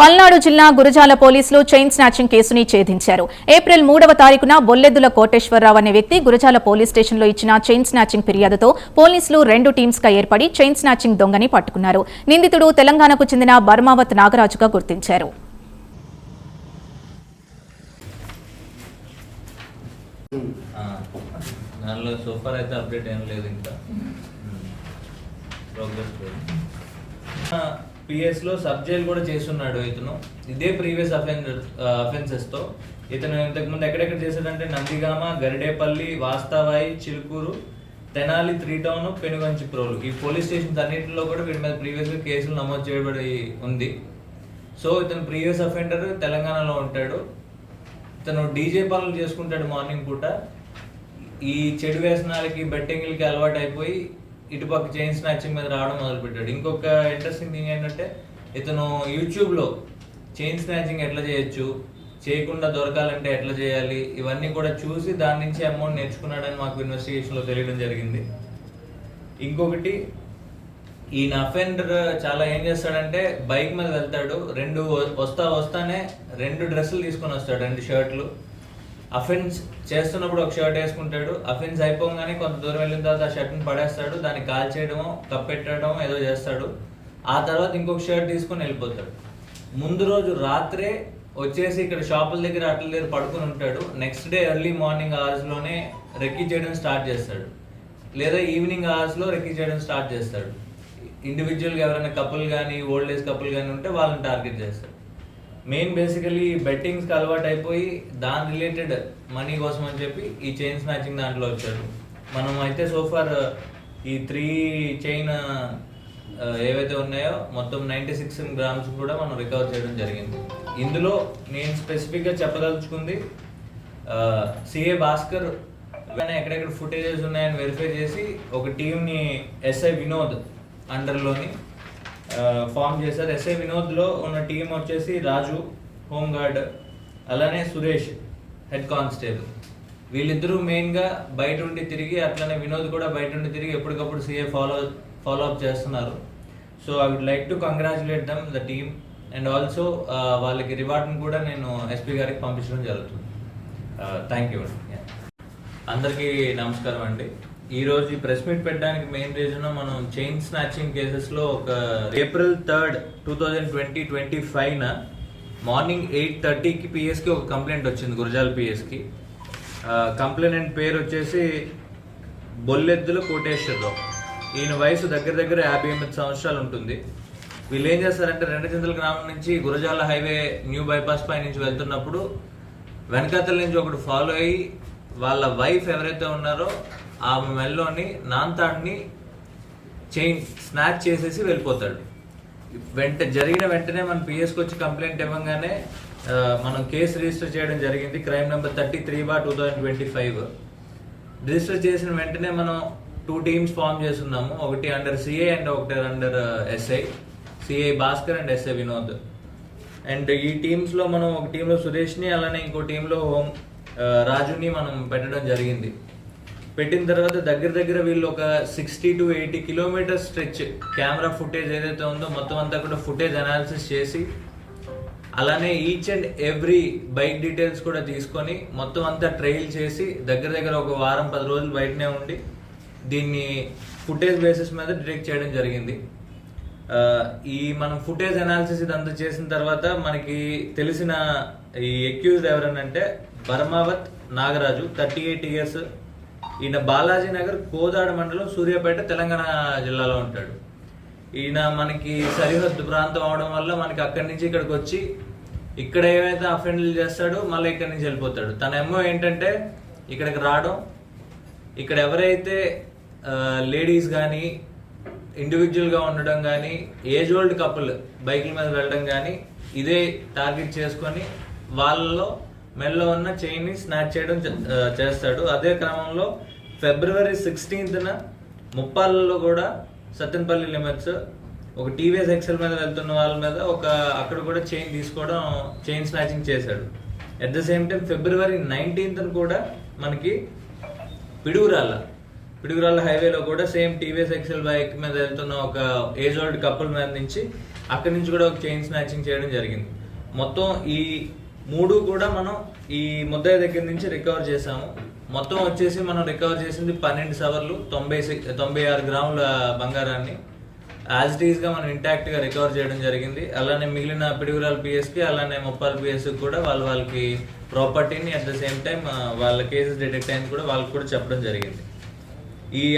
పల్నాడు జిల్లా గురజాల పోలీసులు chain snatching కేసుని ఛేదించారు. ఏప్రిల్ మూడవ తారీఖున బొల్లెద్దుల కోటేశ్వరరావు అనే వ్యక్తి గురజాల పోలీస్ స్టేషన్లో ఇచ్చిన చైన్ స్నాచింగ్ ఫిర్యాదుతో పోలీసులు రెండు టీమ్స్గా ఏర్పడి చైన్ స్నాచింగ్ దొంగని పట్టుకున్నారు. నిందితుడు తెలంగాణకు చెందిన బర్మావత్ నాగరాజుగా గుర్తించారు. దానిలో సూపర్ అయితే అప్డేట్ ఏం లేదు ఇంకా. Hmm. Hmm. ప్రోగ్రెస్ పిఎస్లో సబ్ జైలు కూడా చేస్తున్నాడు ఇతను. ఇదే ప్రీవియస్ అఫెన్సెస్ అఫెన్సెస్తో. ఇతను ఇంతకు ముందు ఎక్కడెక్కడ చేశాడంటే Nandigama Garidepalli Vastavai Chilukuru Tenali three town Penuganchiprolu. ఈ పోలీస్ స్టేషన్స్ అన్నింటిలో కూడా వీడి మీద ప్రీవియస్ కేసులు నమోదు చేయబడి ఉంది. సో ఇతను ప్రీవియస్ అఫెండర్ తెలంగాణలో ఉంటాడు. తను డీజే పనులు చేసుకుంటాడు మార్నింగ్ పూట. ఈ చెడు వ్యసనాలకి బెట్టింగ్లకి అలవాటు అయిపోయి ఇటుపక్క చైన్ స్నాచింగ్ మీద రావడం మొదలుపెట్టాడు. ఇంకొక ఇంట్రెస్టింగ్ థింగ్ ఏంటంటే ఇతను యూట్యూబ్లో చైన్ స్నాచింగ్ ఎట్లా చేయొచ్చు చేయకుండా దొరకాలంటే ఎట్లా చేయాలి ఇవన్నీ కూడా చూసి దాని నుంచి అమౌంట్ నేర్చుకున్నాడని మాకు ఇన్వెస్టిగేషన్లో తెలియడం జరిగింది. ఇంకొకటి ఈయన అఫెండర్ చాలా ఏం చేస్తాడంటే బైక్ మీద వెళ్తాడు రెండు వస్తా వస్తానే రెండు డ్రెస్సులు తీసుకొని వస్తాడు రెండు షర్ట్లు. అఫెన్స్ చేస్తున్నప్పుడు ఒక షర్ట్ వేసుకుంటాడు. అఫెన్స్ అయిపోగానే కొంత దూరం వెళ్ళిన తర్వాత ఆ షర్ట్ని పడేస్తాడు. దాన్ని కాల్ చేయడమో కప్పెట్టడమో ఏదో చేస్తాడు. ఆ తర్వాత ఇంకొక షర్ట్ తీసుకొని వెళ్ళిపోతాడు. ముందు రోజు రాత్రే వచ్చేసి ఇక్కడ షాపుల దగ్గర అట్ల దగ్గర పడుకొని ఉంటాడు. నెక్స్ట్ డే ఎర్లీ మార్నింగ్ అవర్స్లోనే రెక్కీ చేయడం స్టార్ట్ చేస్తాడు. లేదా ఈవినింగ్ అవర్స్లో రెక్కీ చేయడం స్టార్ట్ చేస్తాడు. ఇండివిజువల్గా ఎవరైనా కపుల్ కానీ ఓల్డ్ ఏజ్ కపుల్ కానీ ఉంటే వాళ్ళని టార్గెట్ చేస్తాడు. మెయిన్ బేసికలీ బెట్టింగ్స్కి అలవాటు అయిపోయి దాని రిలేటెడ్ మనీ కోసం అని చెప్పి ఈ చైన్ స్నాచింగ్ దాంట్లో వచ్చాడు మనం అయితే సోఫార్ uh, ఈ త్రీ చైన్ uh, uh, ఏవైతే ఉన్నాయో మొత్తం నైంటీ సిక్స్ గ్రామ్స్ కూడా మనం రికవర్ చేయడం జరిగింది. ఇందులో నేను స్పెసిఫిక్గా చెప్పదలుచుకుంది సిఏ భాస్కర్ ఎక్కడెక్కడ ఫుటేజెస్ ఉన్నాయని వెరిఫై చేసి ఒక టీంని ఎస్ఐ వినోద్ అండర్లోని ఫామ్ చేశారు. ఎస్ఐ వినోద్లో ఉన్న టీం వచ్చేసి రాజు హోంగార్డ్ అలానే సురేష్ హెడ్ కానిస్టేబుల్ వీళ్ళిద్దరూ మెయిన్గా బయట ఉండి తిరిగి అట్లనే వినోద్ కూడా బయట ఉండి తిరిగి ఎప్పటికప్పుడు సీఏ ఫాలో ఫాలో అప్ చేస్తున్నారు. So I would like to congratulate them the team and also వాళ్ళకి రివార్డ్ని కూడా నేను ఎస్పీ గారికి పంపించడం జరుగుతుంది. థ్యాంక్ యూ అండి అందరికీ నమస్కారం అండి. ఈ రోజు ఈ ప్రెస్ మీట్ పెట్టడానికి మెయిన్ రీజన్ మనం చైన్ స్నాచింగ్ కేసెస్లో ఒక April third two thousand twenty twenty five న మార్నింగ్ ఎయిట్ థర్టీకి పిఎస్కి ఒక కంప్లైంట్ వచ్చింది గురజాల పిఎస్కి కంప్లైంట్ పేరు వచ్చేసి బొల్లెద్దుల కోటేశ్వరరావు. ఈయన వయసు దగ్గర దగ్గర యాభై ఎనిమిది సంవత్సరాలు ఉంటుంది. వీళ్ళు ఏం చేస్తారంటే రెండచింతల గ్రామం నుంచి గురజాల హైవే న్యూ బైపాస్ పై నుంచి వెళ్తున్నప్పుడు వెనకాతల నుంచి ఒకడు ఫాలో అయ్యి వాళ్ళ వైఫ్ ఎవరైతే ఉన్నారో ఆమె మెల్లోని నాంతాడిని చైన్ స్నాచ్ చేసేసి వెళ్ళిపోతాడు. వెంట జరిగిన వెంటనే మన పిఎస్కి వచ్చి కంప్లైంట్ ఇవ్వగానే మనం కేసు రిజిస్టర్ చేయడం జరిగింది. Crime number thirty three bar two thousand twenty five register చేసిన వెంటనే మనం టూ టీమ్స్ ఫామ్ చేస్తున్నాము. ఒకటి అండర్ సిఏ అండ్ ఒకటి under SI CI Bhaskar and SI Vinod. And ఈ టీమ్స్లో మనం ఒక టీంలో సురేష్ని అలానే ఇంకో టీంలో హోమ్ రాజుని మనం పెట్టడం జరిగింది. పెట్టిన తర్వాత దగ్గర దగ్గర వీళ్ళు ఒక sixty to eighty kilometre stretch camera footage ఏదైతే ఉందో మొత్తం అంతా కూడా ఫుటేజ్ అనాలిసిస్ చేసి అలానే each and every bike details కూడా తీసుకొని మొత్తం అంతా ట్రైల్ చేసి దగ్గర దగ్గర ఒక వారం పది రోజులు బయటనే ఉండి దీన్ని ఫుటేజ్ బేసిస్ మీద డిటెక్ట్ చేయడం జరిగింది. ఈ మనం ఫుటేజ్ అనాలిసిస్ ఇదంతా చేసిన తర్వాత మనకి తెలిసిన ఈ accused ఎవరనంటే Paramavath Nagaraju thirty eight years ఈయన బాలాజీ నగర్ కోదాడ మండలం సూర్యాపేట తెలంగాణ జిల్లాలో ఉంటాడు. ఈయన మనకి సరిహద్దు ప్రాంతం అవడం వల్ల మనకి అక్కడి నుంచి ఇక్కడికి వచ్చి ఇక్కడ ఏవైతే అఫెండ్లు చేస్తాడో మళ్ళీ ఇక్కడి నుంచి వెళ్ళిపోతాడు. తన ఎమ్మో ఏంటంటే ఇక్కడికి రావడం. ఇక్కడ ఎవరైతే లేడీస్ కానీ ఇండివిజువల్గా ఉండడం కానీ ఏజ్ ఓల్డ్ కపుల్ బైకుల మీద వెళ్ళడం కానీ ఇదే టార్గెట్ చేసుకొని వాళ్ళలో మెల్లో ఉన్న చైన్ని స్నాచ్ చేయడం చేస్తాడు. అదే క్రమంలో ఫిబ్రవరి సిక్స్టీన్త్న ముప్పాలలో కూడా సత్యన్పల్లి లిమిట్స్ ఒక టీవీఎస్ ఎక్సెల్ మీద వెళ్తున్న వాళ్ళ మీద ఒక అక్కడ కూడా చైన్ తీసుకోవడం చైన్ స్నాచింగ్ చేశాడు. At the same time February nineteenth కూడా మనకి పిడుగురాళ్ళ పిడుగురాళ్ళ హైవేలో కూడా సేమ్ టీవీఎస్ ఎక్సెల్ బైక్ మీద వెళ్తున్న ఒక ఏజ్ ఓల్డ్ కపుల్ మీద నుంచి అక్కడి నుంచి కూడా ఒక చైన్ స్నాచింగ్ చేయడం జరిగింది. మొత్తం ఈ మూడు కూడా మనం ఈ ముద్దయ్య దగ్గర నుంచి రికవర్ చేసాము మొత్తం వచ్చేసి మనం రికవర్ చేసింది పన్నెండు సవర్లు తొంభై సి- తొంభై ఆరు గ్రాముల బంగారాన్ని. యాజ్ ఇట్ మనం ఇంటాక్ట్గా రికవర్ చేయడం జరిగింది. అలానే మిగిలిన పిడుగురాల పిఎస్కి అలానే ముప్పాల పిఎస్కి కూడా వాళ్ళ వాళ్ళకి ప్రాపర్టీని అట్ ద సేమ్ టైం వాళ్ళ కేసెస్ డిటెక్ట్ అయింది కూడా వాళ్ళకి కూడా చెప్పడం జరిగింది. ఈ